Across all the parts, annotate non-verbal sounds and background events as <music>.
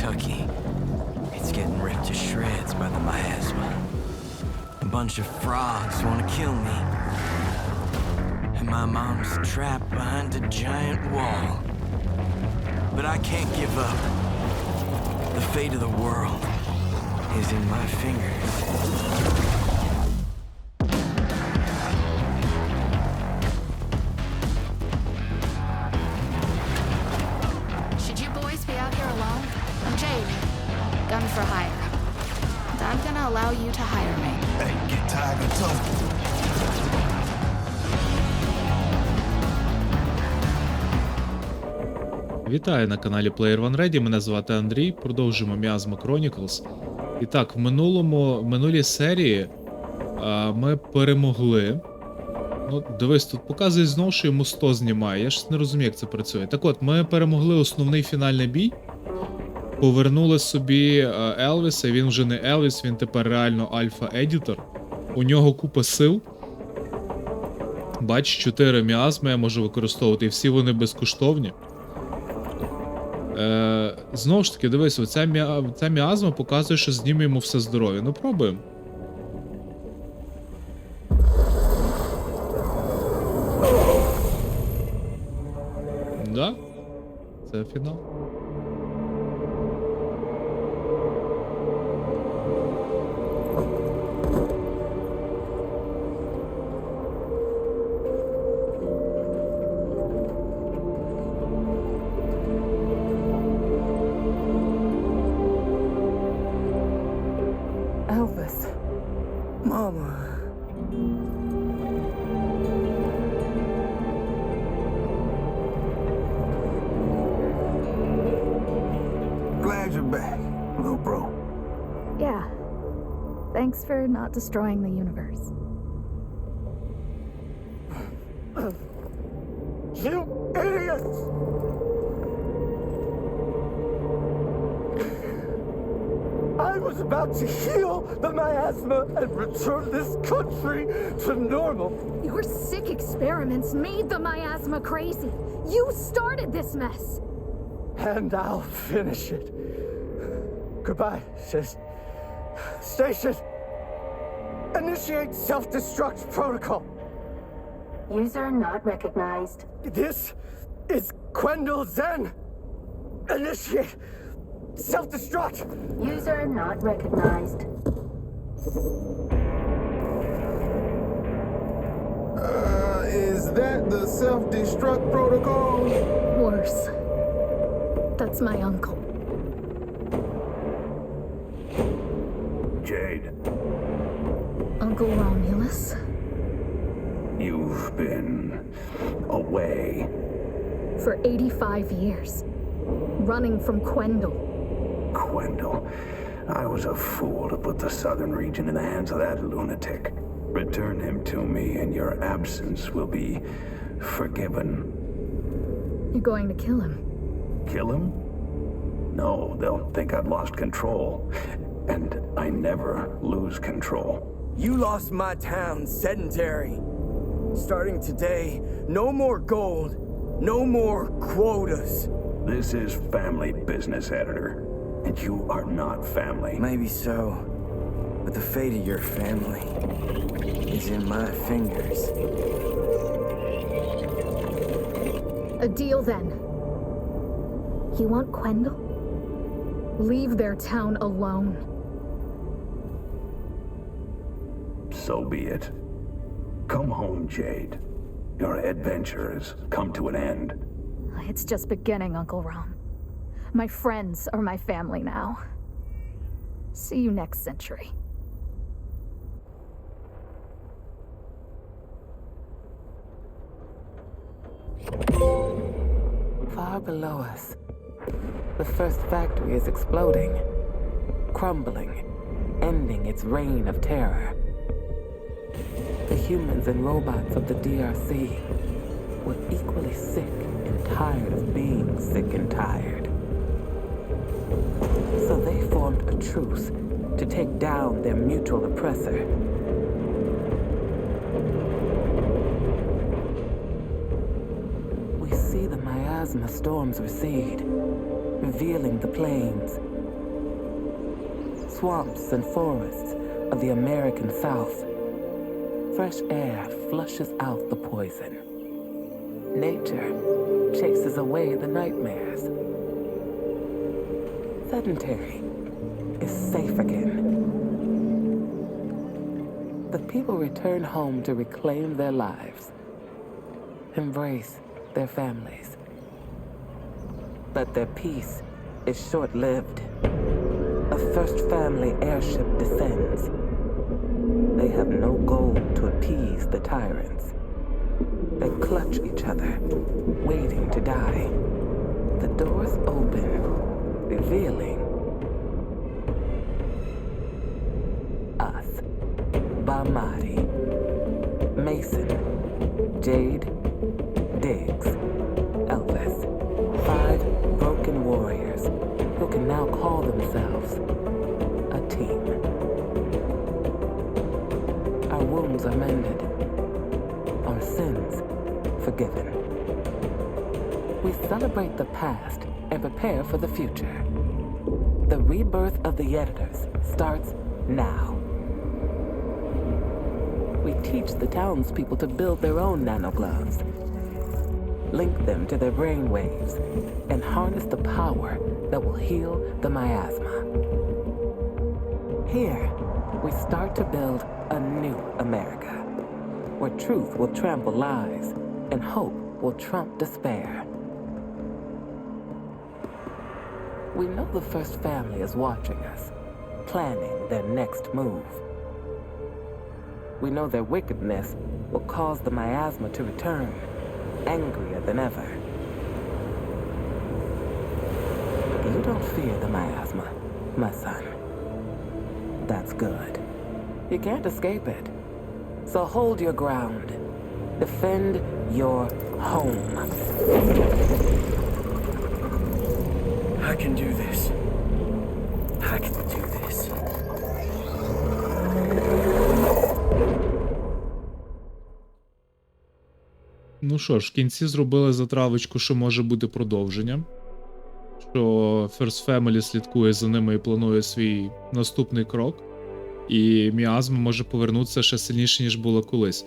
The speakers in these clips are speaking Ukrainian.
Kentucky. It's getting ripped to shreds by the miasma. A bunch of frogs want to kill me. And my mom's trapped behind a giant wall. But I can't give up. The fate of the world is in my fingers. Gun for hire. And I'm gonna allow you to hire me. Hey, get tiger tough. Вітаю на каналі Player One Ready. Мене звати Андрій. Продовжуємо Miasma Chronicles. І так, в минулому, в минулій серії а, ми перемогли. Ну, дивись, тут показує знову, що йому 100 знімає. Я ж не розумію, як це працює. Так от, ми перемогли основний фінальний бій. Повернули собі е, Елвіса. Він вже не Елвіс, він тепер реально альфа-едітор. У нього купа сил. Бач, 4 міазми я можу використовувати, і всі вони безкоштовні. Е, знову ж таки, дивись, оця, міа, ця міазма показує, що зніме йому все здоров'я. Ну, пробуємо. Да? Це фінал. Thanks for not destroying the universe. You idiots! I was about to heal the miasma and return this country to normal. Your sick experiments made the miasma crazy. You started this mess. And I'll finish it. Goodbye, sis. Station. Initiate self-destruct protocol. User not recognized. This is Quendel Zen. Initiate self-destruct. User not recognized. Uh, is that the self-destruct protocol? Worse. That's my uncle. Uncle Romulus. you've been away. For 85 years. Running from Quendel. Quendel. I was a fool to put the southern region in the hands of that lunatic. Return him to me, and your absence will be forgiven. You're going to kill him. Kill him? No, they'll think I've lost control. And I never lose control. You lost my town sedentary. Starting today, no more gold, no more quotas. This is family business, editor. And you are not family. Maybe so, but the fate of your family is in my fingers. A deal then. You want Quendel? Leave their town alone. So be it. Come home, Jade. Your adventure has come to an end. It's just beginning, Uncle Rom. My friends are my family now. See you next century. Far below us, the first factory is exploding, crumbling, ending its reign of terror. The humans and robots of the DRC were equally sick and tired of being sick and tired. So they formed a truce to take down their mutual oppressor. We see the miasma storms recede, revealing the plains, swamps, and forests of the American South. Fresh air flushes out the poison. Nature chases away the nightmares. Sedentary is safe again. The people return home to reclaim their lives, embrace their families. But their peace is short lived. A first family airship descends. Have no goal to appease the tyrants. They clutch each other, waiting to die. The doors open, revealing us. Bamari, Mason, Jade, Diggs, Elvis. Five broken warriors who can now call themselves Our wounds are mended, our sins forgiven. We celebrate the past and prepare for the future. The rebirth of the editors starts now. We teach the townspeople to build their own nanogloves, link them to their brain waves, and harness the power that will heal the miasma. Here, we start to build a new America, where truth will trample lies and hope will trump despair. We know the first family is watching us, planning their next move. We know their wickedness will cause the miasma to return, angrier than ever. You don't fear the miasma, my son. That's good. You can't escape it. So hold your ground. Defend your home. I can do this. I can do this. Ну що ж, в кінці зробили затравочку, що може бути продовження. Що First Family слідкує за ними і планує свій наступний крок. І міазма може повернутися ще сильніше, ніж було колись.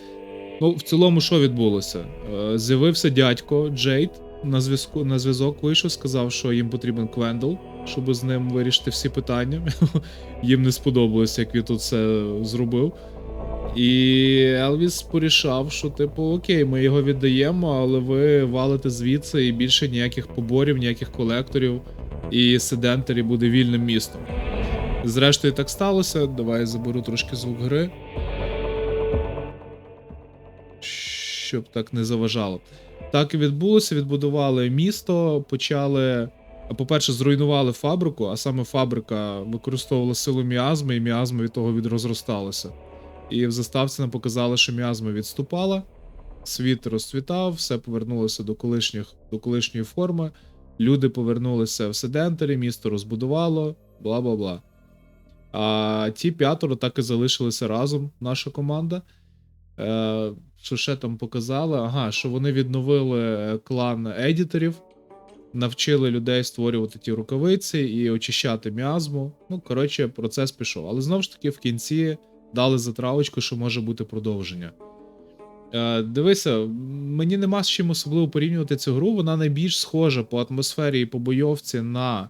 Ну, в цілому, що відбулося? Е, З'явився дядько Джейд на зв'язку на зв'язок вийшов, сказав, що їм потрібен Квендл, щоб з ним вирішити всі питання. <laughs> їм не сподобалось, як він тут все зробив. І Елвіс порішав, що, типу, окей, ми його віддаємо, але ви валите звідси і більше ніяких поборів, ніяких колекторів, і Седентері буде вільним містом. Зрештою, так сталося. Давай я заберу трошки звук гри. Щоб так не заважало. Так і відбулося. Відбудували місто, почали. По-перше, зруйнували фабрику, а саме фабрика використовувала силу міазми, і міазма від того відрозросталася. І в заставці нам показали, що міазма відступала, світ розцвітав, все повернулося до колишніх, до колишньої форми. Люди повернулися в седентері, місто розбудувало, бла бла бла. А ті п'ятеро так і залишилися разом, наша команда. Е, що ще там показали? Ага, що вони відновили клан едіторів, навчили людей створювати ті рукавиці і очищати міазму. Ну, коротше, процес пішов. Але знову ж таки, в кінці дали затравочку, що може бути продовження. Е, дивися, мені нема з чим особливо порівнювати цю гру. Вона найбільш схожа по атмосфері і по бойовці на е,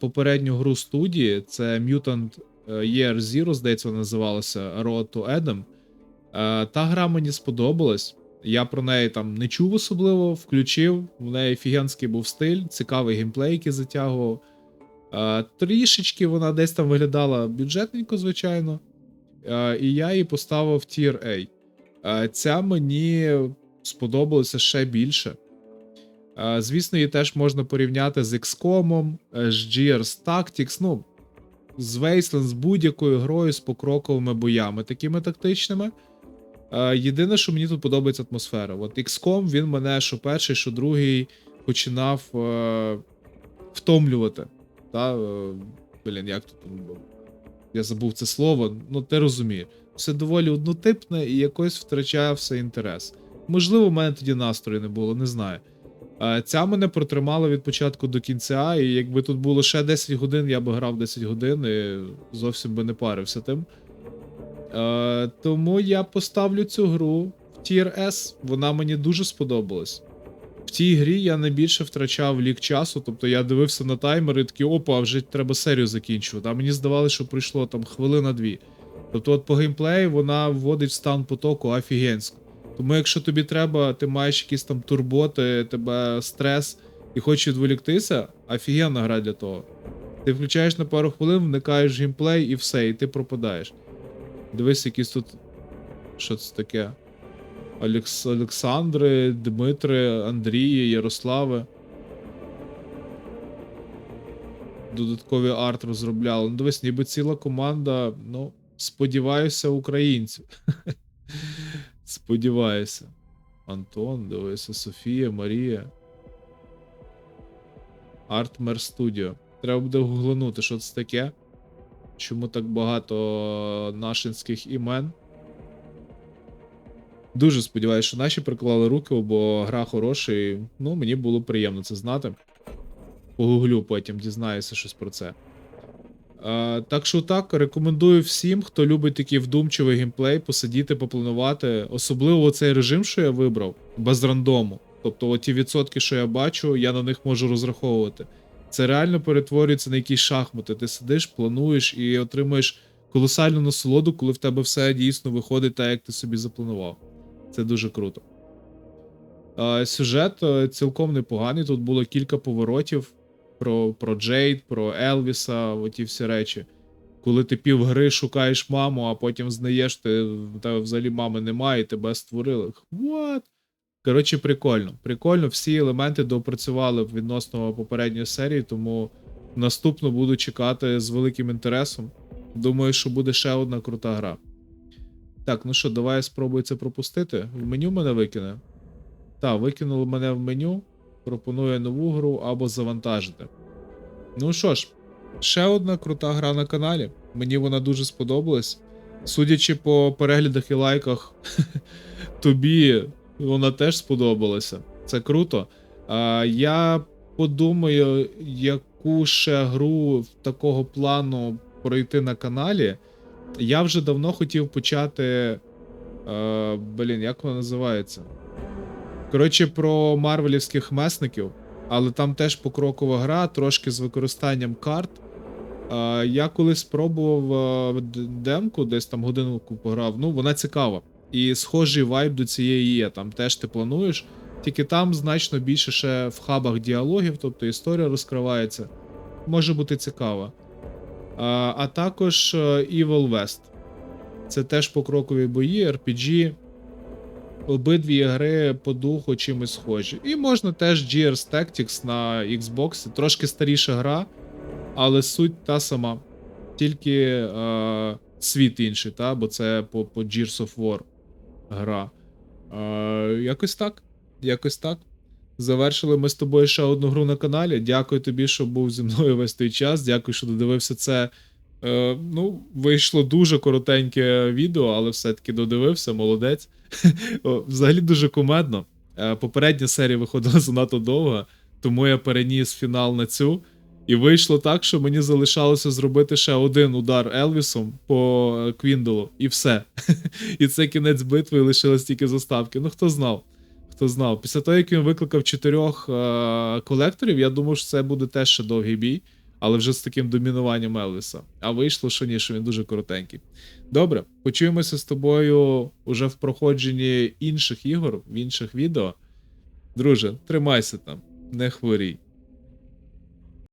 попередню гру студії. Це Mutant е, Year Zero, здається, вона називалася Road to Adam. Е, та гра мені сподобалась. Я про неї там не чув особливо, включив. В неї фігенський був стиль, цікавий геймплей, який затягував. Е, трішечки вона десь там виглядала бюджетненько, звичайно. І я її поставив в Tier A. Ця мені сподобалася ще більше. Е, Звісно, її теж можна порівняти з XCOM, е, з Gears Tactics, ну, з Wasteland, з будь-якою грою з покроковими боями, такими тактичними. Е, Єдине, що мені тут подобається атмосфера. От XCOM, він мене що перший, що другий починав е, втомлювати. Та, е, блін, як тут? Я забув це слово, ну ти розумієш. Все доволі однотипне і якось втрачає все інтерес. Можливо, в мене тоді настрою не було, не знаю. Е, Ця мене протримала від початку до кінця, і якби тут було ще 10 годин, я би грав 10 годин і зовсім би не парився тим. Е, тому я поставлю цю гру в Tier S. Вона мені дуже сподобалась. В тій грі я найбільше втрачав лік часу, тобто я дивився на таймер і такий, опа, вже треба серію закінчувати. А мені здавалося, що пройшло там хвилина-дві. Тобто, от по геймплею вона вводить в стан потоку офігенсько. Тому, якщо тобі треба, ти маєш якісь там турботи, тебе стрес і хочеш відволіктися, офігенна гра для того. Ти включаєш на пару хвилин, вникаєш геймплей і все, і ти пропадаєш. Дивись, якісь тут. Що це таке? Олекс... Олександри, Дмитри, Андрії, Ярослави. Додатковий арт розробляли. Ну, дивись, ніби ціла команда, ну, сподіваюся, українців. <laughs> Сподіваюся. Антон, дивися, Софія, Марія. Artmer Studio. Треба буде гугланути, що це таке. Чому так багато нашинських імен? Дуже сподіваюся, що наші приклали руки, бо гра хороша, і ну, мені було приємно це знати. Погуглю потім, дізнаюся щось про це. Е, так що так, рекомендую всім, хто любить такий вдумчивий геймплей, посидіти, попланувати. Особливо цей режим, що я вибрав, без рандому. Тобто, ті відсотки, що я бачу, я на них можу розраховувати. Це реально перетворюється на якісь шахмати. Ти сидиш, плануєш і отримуєш колосальну насолоду, коли в тебе все дійсно виходить так, як ти собі запланував. Це дуже круто. Е, Сюжет е, цілком непоганий. Тут було кілька поворотів про, про Джейд, про Елвіса, оті всі речі. Коли ти півгри шукаєш маму, а потім знаєш, ти, тебе взагалі мами немає, і тебе створили. What? Коротше, прикольно. Прикольно, всі елементи доопрацювали відносно попередньої серії, тому наступно буду чекати з великим інтересом. Думаю, що буде ще одна крута гра. Так, ну що, давай я спробую це пропустити. В меню мене викине. Так, викинуло мене в меню. Пропонує нову гру або завантажити. Ну що ж, ще одна крута гра на каналі. Мені вона дуже сподобалась. Судячи по переглядах і лайках, <laughs> тобі вона теж сподобалася. Це круто. А, я подумаю, яку ще гру такого плану пройти на каналі. Я вже давно хотів почати. Е, блін, як вона називається? Коротше, про марвелівських месників, але там теж покрокова гра, трошки з використанням карт. Я колись спробував демку, десь там годинку пограв. Ну, вона цікава. І схожий вайб до цієї є. Там теж ти плануєш. Тільки там значно більше ще в хабах діалогів, тобто історія розкривається. Може бути цікава. А також е, Evil West. Це теж покрокові бої, RPG. Обидві гри по духу чимось схожі. І можна теж Gears Tactics на Xbox. Трошки старіша гра, але суть та сама. Тільки е, світ інший, та? бо це по, по Gears of War гра. Е, якось так. Якось так. Завершили ми з тобою ще одну гру на каналі. Дякую тобі, що був зі мною весь той час. Дякую, що додивився це. Е, ну, вийшло дуже коротеньке відео, але все-таки додивився, молодець. <laughs> Взагалі дуже кумедно. Е, попередня серія виходила <laughs> занадто довго, тому я переніс фінал на цю. І вийшло так, що мені залишалося зробити ще один удар Елвісом по е, Квіндолу, і все. <laughs> І це кінець битви, і лишилось тільки заставки. Ну хто знав? Хто знав? Після того, як він викликав чотирьох е- колекторів, я думав, що це буде теж ще довгий бій, але вже з таким домінуванням Елвіса. А вийшло, що ні, що він дуже коротенький. Добре, почуємося з тобою уже в проходженні інших ігор, в інших відео. Друже, тримайся там, не хворій.